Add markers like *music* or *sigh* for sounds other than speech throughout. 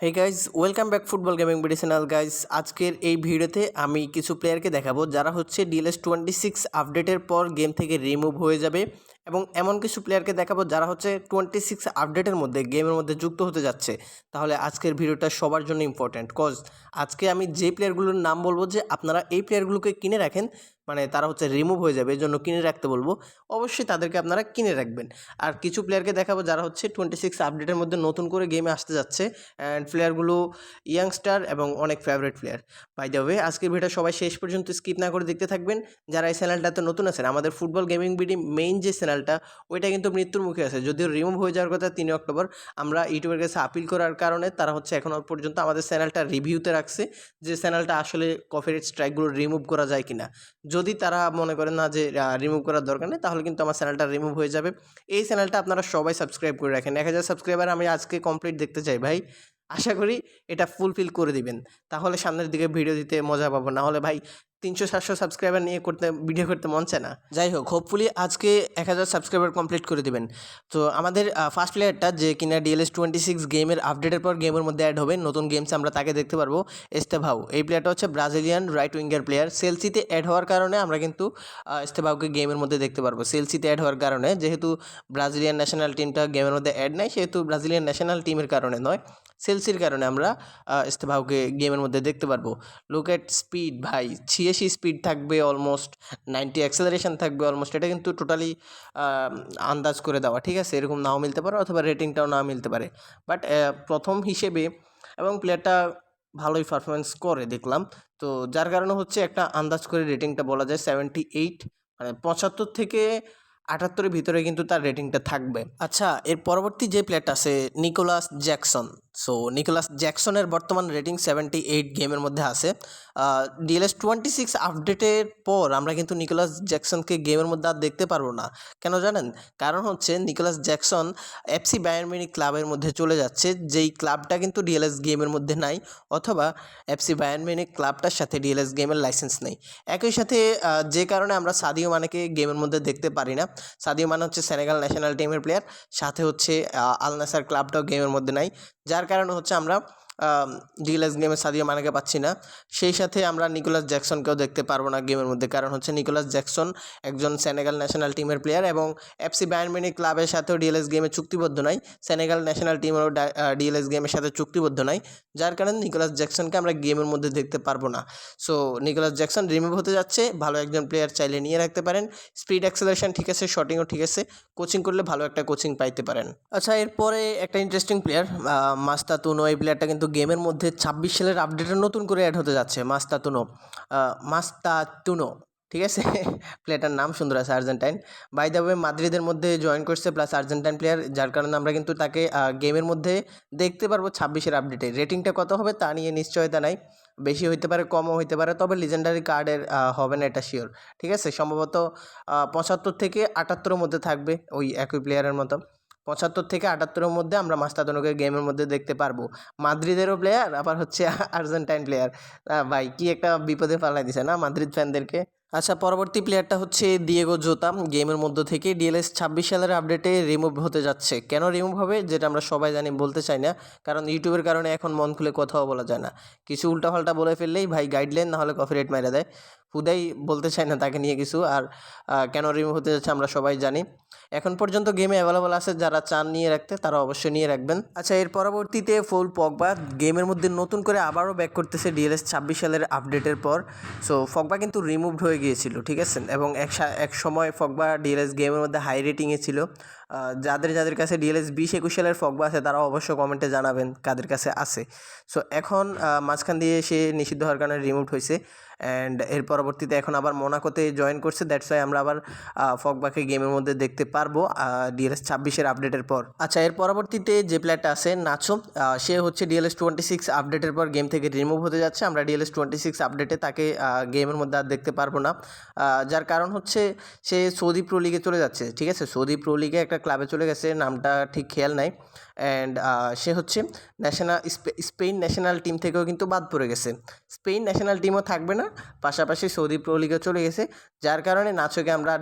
Hey guys welcome back football gaming বিডিশনাল guys আজকের এই ভিডিওতে আমি কিছু প্লেয়ারকে দেখাবো যারা হচ্ছে ডিএলএস টোয়েন্টি সিক্স আপডেটের পর গেম থেকে রিমুভ হয়ে যাবে। এবং এমন কিছু প্লেয়ারকে দেখাবো যারা হচ্ছে টোয়েন্টি সিক্স আপডেটের মধ্যে গেমের মধ্যে যুক্ত হতে যাচ্ছে। তাহলে আজকের ভিডিওটা সবার জন্য ইম্পর্ট্যান্ট কজ আজকে আমি যে প্লেয়ারগুলোর নাম বলব যে আপনারা এই প্লেয়ারগুলোকে কিনে রাখেন মানে তারা হচ্ছে রিমুভ হয়ে যাবে এই জন্য কিনে রাখতে বলব, অবশ্যই তাদেরকে আপনারা কিনে রাখবেন। আর কিছু প্লেয়ারকে দেখাবো যারা হচ্ছে টোয়েন্টি সিক্স আপডেটের মধ্যে নতুন করে গেমে আসতে যাচ্ছে অ্যান্ড প্লেয়ারগুলো ইয়াংস্টার এবং অনেক favourite player by the way আজকের ভিডিও সবাই শেষ পর্যন্ত স্কিপ না করে দেখতে থাকবেন। যারা এই চ্যানেলটাতে নতুন আছেন, আমাদের ফুটবল গেমিং বিডি মেইন যে চ্যানেলটা, ওইটা কিন্তু মৃত্যুর মুখে আছে। যদিও রিমুভ হয়ে যাওয়ার কথা তিন অক্টোবর, আমরা ইউটিউবের কাছে আপিল করার কারণে তারা হচ্ছে এখনও পর্যন্ত আমাদের চ্যানেলটা রিভিউতে রাখছে যে চ্যানেলটা আসলে কপিরাইট স্ট্রাইকগুলো রিমুভ করা যায় কিনা। যদি তারা মনে করেন না যে রিমুভ করার দরকার নেই, তাহলে কিন্তু আমার চ্যানেলটা রিমুভ হয়ে যাবে। এই চ্যানেলটা আপনারা সবাই সাবস্ক্রাইব করে রাখেন। এক হাজার সাবস্ক্রাইবার আমি আজকে কমপ্লিট দেখতে চাই ভাই। আশা করি এটা ফুলফিল করে দিবেন। তাহলে সামনের দিকে ভিডিও দিতে মজা পাবো। না হলে ভাই তিনশো, সাতশো সাবস্ক্রাইবার নিয়ে করতে ভিডিও করতে মন চায় না। যাই হোক হোপফুলি আজকে এক হাজার সাবস্ক্রাইবার কমপ্লিট করে দেবেন। তো আমাদের ফার্স্ট প্লেয়ারটা যে কিনা ডিএলএস টোয়েন্টি সিক্স গেমের আপডেটের পর গেমের মধ্যে অ্যাড হবে, নতুন গেমসে আমরা তাকে দেখতে পারব এস্তেভাউ এই প্লেয়ারটা হচ্ছে ব্রাজিলিয়ান রাইট উইঙ্গার প্লেয়ার সেলসিতে অ্যাড হওয়ার কারণে আমরা কিন্তু এস্তেভাউকে গেমের মধ্যে দেখতে পারব। সেলসিতে অ্যাড হওয়ার কারণে, যেহেতু ব্রাজিলিয়ান ন্যাশনাল টিমটা গেমের মধ্যে অ্যাড নেয় সেহেতু ব্রাজিলিয়ান ন্যাশনাল টিমের কারণে নয় সেলসির কারণে আমরা ইস্তেভাউকে গেমের মধ্যে দেখতে পারব। লুক এট স্পিড ভাই। ছিয়াশি স্পিড থাকবে অলমোস্ট নাইনটি অ্যাক্সেলারেশন থাকবে অলমোস্ট এটা কিন্তু টোটালি আন্দাজ করে দেওয়া, ঠিক আছে? এরকম নাও মিলতে পারে অথবা রেটিংটাও না মিলতে পারে। বাট প্রথম হিসেবে এবং প্লেয়ারটা ভালোই পারফরমেন্স করে, দেখলাম। তো যার কারণে হচ্ছে একটা আন্দাজ করে রেটিংটা বলা যায় সেভেন্টি এইট মানে পঁচাত্তর থেকে আটাত্তরের ভিতরে কিন্তু তার রেটিংটা থাকবে। আচ্ছা এর পরবর্তী যে প্লেয়ারটা আছে নিকোলাস জ্যাকসন সো নিকোলাস জ্যাকসনের বর্তমান রেটিং সেভেন্টি এইট গেমের মধ্যে আছে। ডিএলএস টোয়েন্টি সিক্স আপডেটের পর আমরা কিন্তু নিকোলাস জ্যাকসনকে গেমের মধ্যে আর দেখতে পারব না। কেন জানেন? কারণ হচ্ছে নিকোলাস জ্যাকসন এফসি বায়ারমিনি ক্লাবের মধ্যে চলে যাচ্ছে। যেই ক্লাবটা কিন্তু ডিএলএস গেমের মধ্যে নাই, অথবা এফসি বায়ারমিনি ক্লাবটার সাথে ডিএলএস গেমের লাইসেন্স নেই। একই সাথে যে কারণে আমরা সাদিও মানেকে গেমের মধ্যে দেখতে পারি না। সাদিও মানে হচ্ছে সেনেগাল ন্যাশনাল টিমের প্লেয়ার সাথে হচ্ছে আল নাসার ক্লাবটাও গেমের মধ্যে নাই। যার কারণে হচ্ছে আমরা ডিএলএস গেমে সাদিও মানেকে পাচ্ছি না। সেই সাথে আমরা নিকোলাস জ্যাকসনকেও দেখতে পারব না গেমের মধ্যে। কারণ হচ্ছে নিকোলাস জ্যাকসন একজন সেনেগাল ন্যাশনাল টিমের প্লেয়ার এবং এফসি বায়ারমিনি ক্লাবের সাথেও ডিএলএস গেমে চুক্তিবদ্ধ নাই। সেনেগাল ন্যাশনাল টিমেরও ডিএলএস গেমের সাথে চুক্তিবদ্ধ নাই। যার কারণে নিকোলাস জ্যাকসনকে আমরা গেমের মধ্যে দেখতে পারব না। সো নিকোলাস জ্যাকসন রিমুভ হতে যাচ্ছে। ভালো একজন প্লেয়ার চাইলে নিয়ে রাখতে পারেন। স্পিড অ্যাক্সেলারেশন ঠিক আছে শটিংও ঠিক আছে। কোচিং করলে ভালো একটা কোচিং পাইতে পারেন। আচ্ছা এরপরে একটা ইন্টারেস্টিং প্লেয়ার মাস্তাতুনো। এই প্লেয়ারটা কিন্তু গেমের মধ্যে ছাব্বিশ সালের আপডেটে নতুন করে অ্যাড হতে যাচ্ছে মাস্তা তুনো মাস্তাতুনো মাস্তাতুনো ঠিক আছে? *laughs* প্লেয়ারটার নাম সুন্দর আছে, আর্জেন্টাইন। বাই দ্য ওয়ে মাদ্রিদের মধ্যে জয়েন করছে প্লাস আর্জেন্টাইন প্লেয়ার যার কারণে আমরা কিন্তু তাকে গেমের মধ্যে দেখতে পারব ছাব্বিশের আপডেটে রেটিংটা কত হবে তা নিয়ে নিশ্চয়তা নাই। বেশি হইতে পারে, কমও হইতে পারে, তবে লিজেন্ডারি কার্ডের হবে না এটা শিওর ঠিক আছে? সম্ভবত পঁচাত্তর থেকে আটাত্তরের মধ্যে থাকবে ওই একই প্লেয়ারের মতো। পঁচাত্তর থেকে আটাত্তরের মধ্যে আমরা মাস্তাদনকে গেমের মধ্যে দেখতে পারব। মাদ্রিদেরও প্লেয়ার আবার হচ্ছে আর্জেন্টাইন প্লেয়ার ভাই, কি একটা বিপদে পালাই দিছে না মাদ্রিদ ফ্যানদেরকে আচ্ছা পরবর্তী প্লেয়ারটা হচ্ছে দিয়েগো জোতা গেমের মধ্য থেকে ডিএলএস ছাব্বিশ সালের আপডেটে রিমুভ হতে যাচ্ছে। কেন রিমুভ হবে, যেটা আমরা সবাই জানি, বলতে চাই না। কারণ ইউটিউবের কারণে এখন মন খুলে কথাও বলা যায় না। কিছু উল্টাপাল্টা বলে ফেললেই ভাই গাইডলাইন না হলে কপিরাইট মেরে দেয়। হুদাই বলতে চাই না তাকে নিয়ে কিছু আর কেন রিমুভ হতে যাচ্ছে আমরা সবাই জানি। এখন পর্যন্ত গেমে অ্যাভেলেবল আছে, যারা চান নিয়ে রাখতে তারা অবশ্যই নিয়ে রাখবেন। আচ্ছা এর পরবর্তীতে ফুল পকবা গেমের মধ্যে নতুন করে আবারও ব্যাক করতেছে ডিএলএস ছাব্বিশ সালের আপডেটের পর। সো ফকবা কিন্তু রিমুভড হয়ে গিয়েছিল, ঠিক আছে? এবং এক এক সময় ফকবা ডিএলএস গেমের মধ্যে হাই রেটিংয়ে ছিল। যাদের যাদের কাছে ডিএলএস বিশ একুশ সালের ফকবা আছে তারা অবশ্য কমেন্টে জানাবেন কাদের কাছে আছে। সো এখন মাঝখান দিয়ে সে নিষিদ্ধ হওয়ার কারণে রিমুভ হয়েছে অ্যান্ড এর পরবর্তীতে এখন আবার মোনাকোতে জয়েন করছে দ্যাটস ওয়াই আমরা আবার ফকবাকে গেমের মধ্যে দেখতে পারব ডিএলএস ছাব্বিশের আপডেটের পর। আচ্ছা এর পরবর্তীতে যে প্লেয়ারটা আছে নাচো সে হচ্ছে ডিএলএস টোয়েন্টি সিক্স আপডেটের পর গেম থেকে রিমুভ হতে যাচ্ছে, আমরা ডিএলএস টোয়েন্টি সিক্স আপডেটে তাকে গেমের মধ্যে আর দেখতে পারব না। যার কারণ হচ্ছে, সে সৌদি প্রো লিগে চলে যাচ্ছে, ঠিক আছে? সৌদি প্রো লিগে একটা ক্লাবে চলে গেছে নামটা ঠিক খেয়াল নাই। অ্যান্ড সে হচ্ছে ন্যাশনাল স্পেন ন্যাশনাল টিম থেকেও কিন্তু বাদ পড়ে গেছে। স্পেন ন্যাশনাল টিমও থাকবে না, পাশাপাশি সৌদি প্রো চলে গেছে, যার কারণে নাচোকে আমরা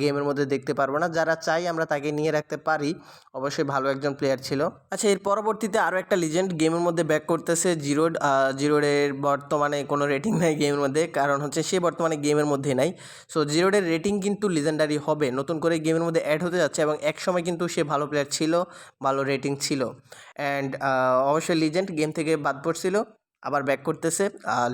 গেমের মধ্যে দেখতে পারব না। যারা চাই আমরা তাকে নিয়ে রাখতে পারি, অবশ্যই ভালো একজন প্লেয়ার ছিল। আচ্ছা এর পরবর্তীতে আরও একটা লিজেন্ড গেমের মধ্যে ব্যাক করতেছে জিরোড জিরোডের বর্তমানে কোনো রেটিং নাই গেমের মধ্যে, কারণ হচ্ছে সে বর্তমানে গেমের মধ্যে নাই। সো জিরোডের রেটিং কিন্তু লিজেন্ডারি হবে, নতুন করে গেমের মধ্যে অ্যাড হতে যাচ্ছে এবং এক সময় কিন্তু সে ভালো প্লেয়ার ছিল, ভালো রেটিং ছিল। অ্যান্ড অবশ্যই লিজেন্ড গেম থেকে বাদ পড়ছিল, আবার ব্যাক করতেছে।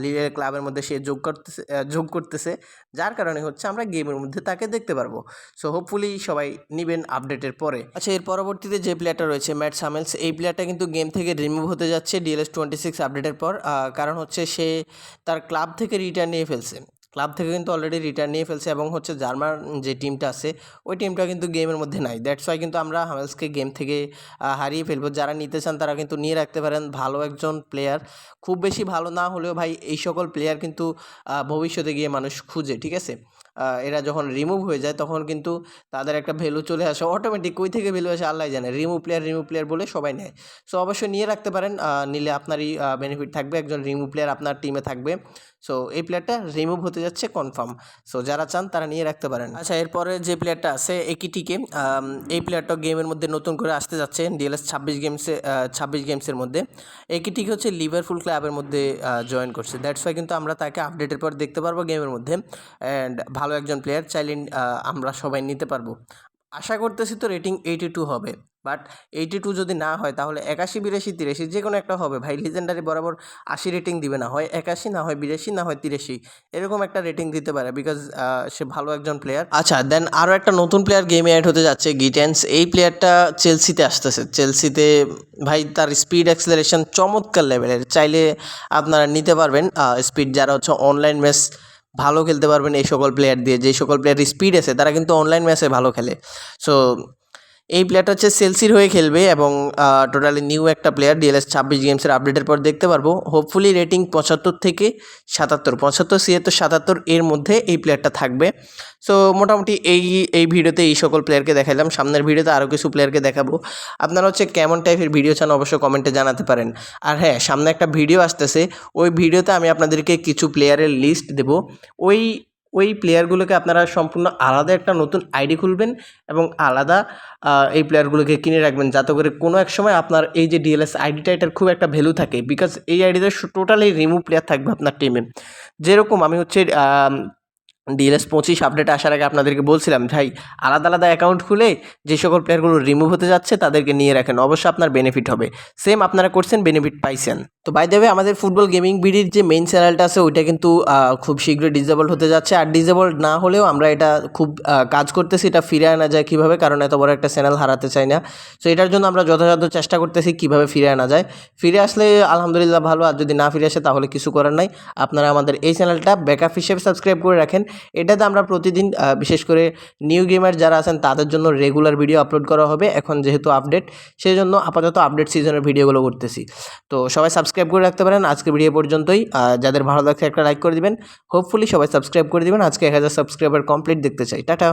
লিডের ক্লাবের মধ্যে সে যোগ করতেছে যোগ করতেছে। যার কারণে হচ্ছে আমরা গেমের মধ্যে তাকে দেখতে পারব। সো হোপফুলি সবাই নেবেন আপডেটের পরে। আচ্ছা এর পরবর্তীতে যে প্লেয়ারটা রয়েছে ম্যাট সামেলস এই প্লেয়ারটা কিন্তু গেম থেকে রিমুভ হতে যাচ্ছে ডিএলএস টোয়েন্টি সিক্স আপডেটের পর। কারণ হচ্ছে সে তার ক্লাব থেকে রিটার্ন নিয়ে ফেলছে। ক্লাব থেকে কিন্তু অলরেডি রিটার্ন নিয়ে ফেলছে এবং হচ্ছে জার্মান যে টিমটা আছে, ওই টিমটা কিন্তু গেমের মধ্যে নাই। দ্যাটস ওয়াই কিন্তু আমরা হামেলসকে গেম থেকে হারিয়ে ফেলব। যারা নিতে চান তারা কিন্তু নিয়ে রাখতে পারেন। ভালো একজন প্লেয়ার খুব বেশি ভালো না হলেও ভাই এই সকল প্লেয়ার কিন্তু ভবিষ্যতে গিয়ে মানুষ খুঁজে, ঠিক আছে? এরা যখন রিমুভ হয়ে যায় তখন কিন্তু তাদের একটা ভ্যালু চলে আসে। অটোমেটিক কই থেকে ভ্যালু আসে আল্লাহ জানে। রিমুভ প্লেয়ার রিমুভ প্লেয়ার বলে সবাই নেয়। সো অবশ্যই নিয়ে রাখতে পারেন। নিলে আপনারই বেনিফিট থাকবে। একজন রিমুভ প্লেয়ার আপনার টিমে থাকবে। সো এই প্লেয়ারটা রিমুভ হতে যাচ্ছে কনফার্ম সো যারা চান তারা নিয়ে রাখতে পারেন। আচ্ছা এরপরে যে প্লেয়ারটা আছে একিটিকে এই প্লেয়ারটা গেমের মধ্যে নতুন করে আসতে যাচ্ছে ডিএলএস ছাব্বিশ গেমসে ছাব্বিশ গেমসের মধ্যে। একিটিক হচ্ছে লিভারপুল ক্লাবের মধ্যে জয়েন করছে। দ্যাটস ওয়াই কিন্তু আমরা তাকে আপডেটের পর দেখতে পারব গেমের মধ্যে। অ্যান্ড ভালো একজন প্লেয়ার চাইলে আমরা সবাই নিতে পারব। আশা করতেছি তো রেটিং এইটি টু হবে। বাট এইটি টু যদি না হয়, তাহলে একাশি বিরাশি তিরাশি যে কোনো একটা হবে। ভাই লিজেন্ডারি বরাবর আশি রেটিং দিবে না। হয় একাশি, না হয় বিরাশি, না হয় তিরাশি। এরকম একটা রেটিং দিতে পারে বিকজ সে ভালো একজন প্লেয়ার আচ্ছা দেন আরও একটা নতুন প্লেয়ার গেমে অ্যাড হতে যাচ্ছে গিটেন্স এই প্লেয়ারটা চেলসিতে আসতেছে। চেলসিতে ভাই, তার স্পিড অ্যাক্সেলারেশন চমৎকার লেভেলের চাইলে আপনারা নিতে পারবেন স্পিড যারা হচ্ছে অনলাইন ম্যাচ ভালো খেলতে পারবেন, এই সকল প্লেয়ার দিয়ে। যে সকল প্লেয়ার স্পিড আছে, তারা কিন্তু অনলাইন ম্যাচে ভালো খেলে। সো এই প্লেয়ারটা হচ্ছে সেলসির হয়ে খেলবে এবং টোটালি নিউ একটা প্লেয়ার ডিএলএস ছাব্বিশ গেমসের আপডেটের পর দেখতে পারব। হোপফুলি রেটিং পঁচাত্তর থেকে সাতাত্তর, পঁচাত্তর, ছিয়াত্তর, সাতাত্তর এর মধ্যে এই প্লেয়ারটা থাকবে। সো মোটামুটি এই এই ভিডিওতে এই সকল প্লেয়ারকে দেখাইলাম। সামনের ভিডিওতে আরও কিছু প্লেয়ারকে দেখাবো। আপনারা হচ্ছে কেমন টাইপের ভিডিও চান অবশ্যই কমেন্টে জানাতে পারেন। আর হ্যাঁ সামনে একটা ভিডিও আসতেছে। ওই ভিডিওতে আমি আপনাদেরকে কিছু প্লেয়ারের লিস্ট দেবো। ওই ওই প্লেয়ারগুলোকে আপনারা সম্পূর্ণ আলাদা একটা নতুন আইডি খুলবেন এবং আলাদা এই প্লেয়ারগুলোকে কিনে রাখবেন। যাতে করে কোনো এক সময় আপনার এই যে ডিএলএস আইডিটা এটার খুব একটা ভ্যালু থাকে। বিকজ এই আইডিতে টোটালি রিমুভ প্লেয়ার থাকবে আপনার টিমে যেরকম আমি হচ্ছে ডিএলএস পঁচিশ আপডেট আসার আগে আপনাদেরকে বলছিলাম, ভাই, আলাদা আলাদা অ্যাকাউন্ট খুলে যে সকল প্লেয়ারগুলো রিমুভ হতে যাচ্ছে, তাদেরকে নিয়ে রাখেন। অবশ্যই আপনার বেনিফিট হবে। সেম আপনারা করছেন বেনিফিট পাইছেন। তো বাই দেবে আমাদের ফুটবল গেমিং বিডির যে মেইন চ্যানেলটা আছে, ওইটা কিন্তু খুব শীঘ্রই ডিজেবল হতে যাচ্ছে। আর ডিজেবল না হলেও আমরা এটা খুব কাজ করতেছি, এটা ফিরে আনা যায় কীভাবে, কারণ এত বড় একটা চ্যানেল হারাতে চাই না। তো এটার জন্য আমরা যথাযথ চেষ্টা করতেছি কীভাবে ফিরে আনা যায়। ফিরে আসলে আলহামদুলিল্লাহ ভালো, আর যদি না ফিরে আসে তাহলে কিছু করার নাই। আপনারা আমাদের এই চ্যানেলটা ব্যাকআপ হিসেবে সাবস্ক্রাইব করে রাখেন। এটাতে আমরা প্রতিদিন বিশেষ করে নিউ গেমার যারা আছেন, তাদের জন্য রেগুলার ভিডিও আপলোড করা হবে। এখন যেহেতু আপডেট সেই জন্য আপাতত আপডেট সিজনের ভিডিওগুলো করতেছি। তো সবাই সাবস্ক্রাইব করে রাখতে পারেন। আজকে ভিডিও পর্যন্তই। যাদের ভালো লাগছে একটা লাইক করে দিবেন। হোপফুলি সবাই সাবস্ক্রাইব করে দিবেন। আজকে এক হাজার সাবস্ক্রাইবার কমপ্লিট দেখতে চাই। টাটা।